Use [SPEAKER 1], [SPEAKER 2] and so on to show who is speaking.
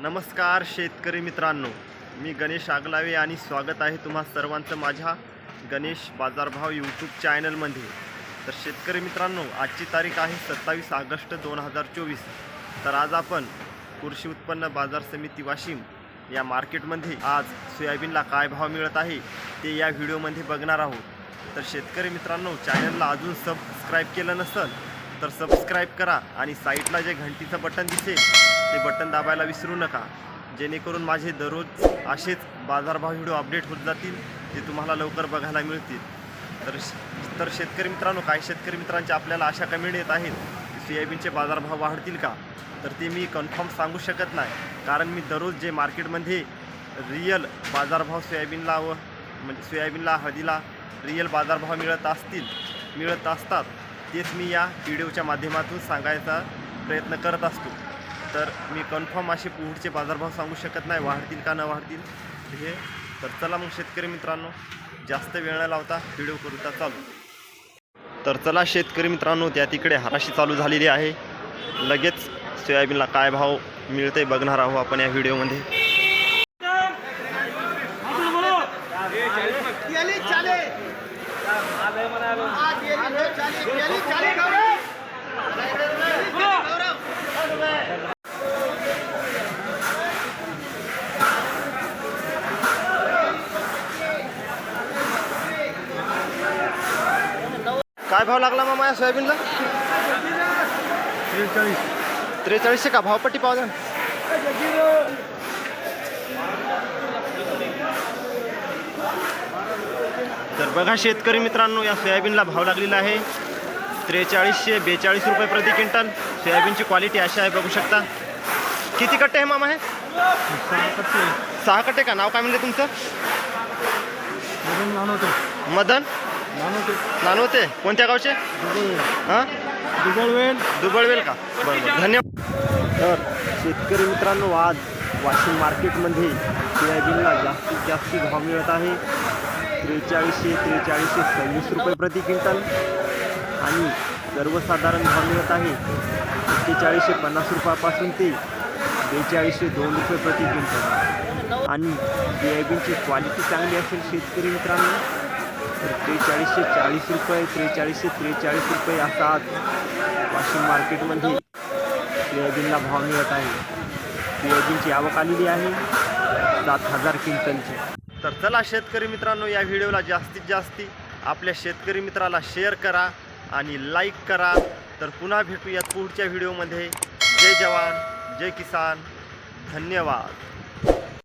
[SPEAKER 1] नमस्कार शेतकरी मित्रांनो मी गणेश आगलावे आणि स्वागत आहे तुम्हा सर्वांचं माझ्या गणेश बाजारभाव यूट्यूब चॅनलमध्ये तर शेतकरी मित्रांनो आजची तारीख आहे सत्तावीस ऑगस्ट दोन हजार चोवीस. तर आज आपण कृषी उत्पन्न बाजार समिती वाशिम या मार्केटमध्ये आज सोयाबीनला काय भाव मिळत आहे ते या व्हिडिओमध्ये बघणार आहोत. तर शेतकरी मित्रांनो चॅनलला अजून सबस्क्राईब केलं नसेल तर सबस्क्राईब करा आणि साईटला जे घंटीचं बटन दिसेल ते बटन दाबायला विसरू नका. जेणेकरून माझे दररोज असेच बाजारभाव व्हिडिओ अपडेट होत जातील ते तुम्हाला लवकर बघायला मिळतील. तर श- तर शेतकरी मित्रांनो काही शेतकरी मित्रांच्या आपल्याला अशा कमेंट येत आहेत की सोयाबीनचे बाजारभाव वाढतील का? तर ते मी कन्फर्म सांगू शकत नाही. कारण मी दररोज जे मार्केटमध्ये रिअल बाजारभाव सोयाबीनला व म्हणजे सोयाबीनला हळदीला रिअल बाजारभाव मिळत असतील मिळत असतात तेच मी या व्हिडिओच्या माध्यमातून सांगायचा प्रयत्न करत असतो. तर मी कन्फर्म असे पुढचे बाजारभाव सांगू शकत नाही वाढतील का न वाढतील. हे तर चला मग शेतकरी मित्रांनो जास्त वेळ न लावता व्हिडिओ करूता चालू. तर चला शेतकरी मित्रांनो त्या तिकडे हराशी चालू झालेली आहे. लगेच सोयाबीनला काय भाव मिळते बघणार आहोत आपण या व्हिडिओमध्ये.
[SPEAKER 2] चाले
[SPEAKER 1] काय भाव लागला मामा या सोयाबीनला? त्रेचाळीसशे का? भावपट्टी पाव तर बघा शेतकरी मित्रांनो या सोयाबीनला भाव लागलेला आहे. त्रेचाळीसशे बेचाळीस रुपये प्रति क्विंटल. सोयाबीनची क्वालिटी अशी आहे बघू शकता. किती कट्टे आहे मामा हे? सहा कट्टे का? नाव काय म्हणले तुमचं? मदन. नानवते. कोणत्या गावचे? हां? दुबळवेल का? बरं बरं. धन्यवाद. तर शेतकरी मित्रांनो आज वाशिम मार्केटमध्ये सोयाबीनला जास्तीत जास्त भाव मिळत आहे. त्रेचाळीसशे त्रेचाळीसशे सव्वीस रुपये प्रति क्विंटल. आणि सर्वसाधारण भाव मिळत आहे एक्केचाळीसशे पन्नास रुपयापासून ते बेचाळीसशे दोन रुपये प्रति क्विंटल. आणि सोयाबीनची क्वालिटी चांगली असेल शेतकरी मित्रांनो तर त्रेचाळीसशे चाळीस रुपये त्रेचाळीसशे त्रेचाळीस रुपये असा आज वाशिम मार्केटमध्ये सोयाबीनला भाव मिळत आहे. सोयाबीनची आवक आलेली आहे सात हजार क्विंटलची. तर चला शेतकरी मित्रांनो या व्हिडिओला जास्तीत जास्ती आपल्या शेतकरी मित्राला शेअर करा आणि लाईक करा. तर पुन्हा भेटूयात पुढच्या व्हिडिओमध्ये. जय जवान जय किसान. धन्यवाद.